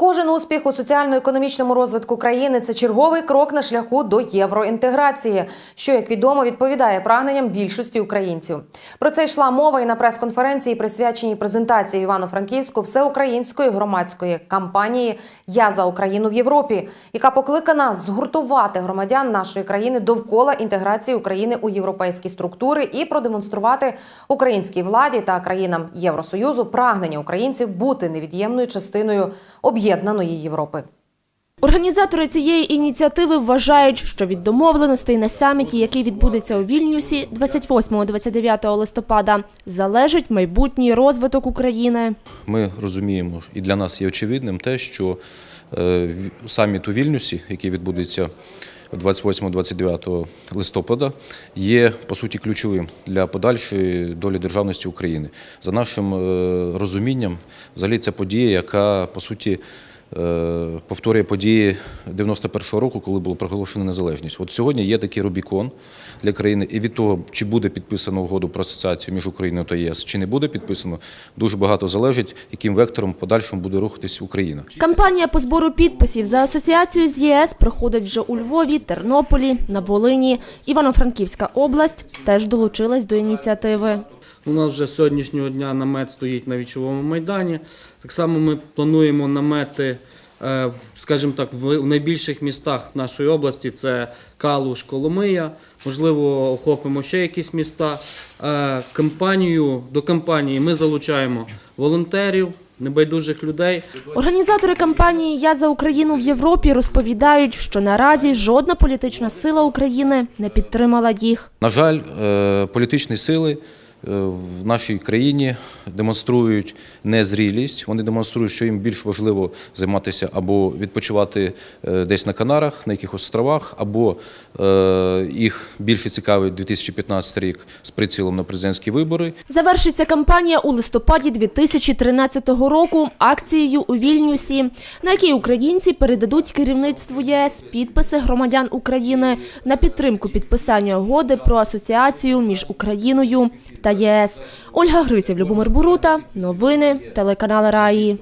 Кожен успіх у соціально-економічному розвитку країни це черговий крок на шляху до євроінтеграції, що, як відомо, відповідає прагненням більшості українців. Про це йшла мова і на прес-конференції, присвяченій презентації Івано-Франківську всеукраїнської громадської кампанії Я за Україну в Європі, яка покликана згуртувати громадян нашої країни довкола інтеграції України у європейські структури і продемонструвати українській владі та країнам Євросоюзу прагнення українців бути невід'ємною частиною об'єднаної Європи. Організатори цієї ініціативи вважають, що від домовленостей на саміті, який відбудеться у Вільнюсі 28-29 листопада, залежить майбутній розвиток України. Ми розуміємо, і для нас є очевидним те, що е, саміт у Вільнюсі, який відбудеться 28-29 листопада, є по суті ключовим для подальшої долі державності України. За нашим е, розумінням, взагалі це подія, яка по суті. Е, Повторює події 91-го року, коли було проголошено незалежність. От сьогодні є такий Рубікон для країни, і від того, чи буде підписано угоду про асоціацію між Україною та ЄС, чи не буде підписано, дуже багато залежить, яким вектором в подальшому буде рухатись Україна. Кампанія по збору підписів за асоціацію з ЄС проходить вже у Львові, Тернополі, на Волині. Івано-Франківська область теж долучилась до ініціативи. У нас вже з сьогоднішнього дня намет стоїть на вічовому майдані. Так само ми плануємо намети, скажімо так, в найбільших містах нашої області це Калуш, Коломия. Можливо, охопимо ще якісь міста. Е, Кампанію до кампанії ми залучаємо волонтерів, небайдужих людей. Організатори кампанії Я за Україну в Європі розповідають, що наразі жодна політична сила України не підтримала їх. На жаль, е, політичні сили е, в нашій країні демонструють незрілість. Вони демонструють, що їм більш важливо займатися або відпочивати е, десь на Канарах, на якихось островах, або е, їх більше цікавить 2015 рік з прицілом на президентські вибори. Завершиться кампанія у листопаді 2013 року акцією у Вільнюсі, на якій українці передадуть керівництву ЄС підписи громадян України на підтримку підписання угоди про асоціацію між Україною та ЄС. Ольга Гриців, Любомир Бурута, новини, телеканал Раї.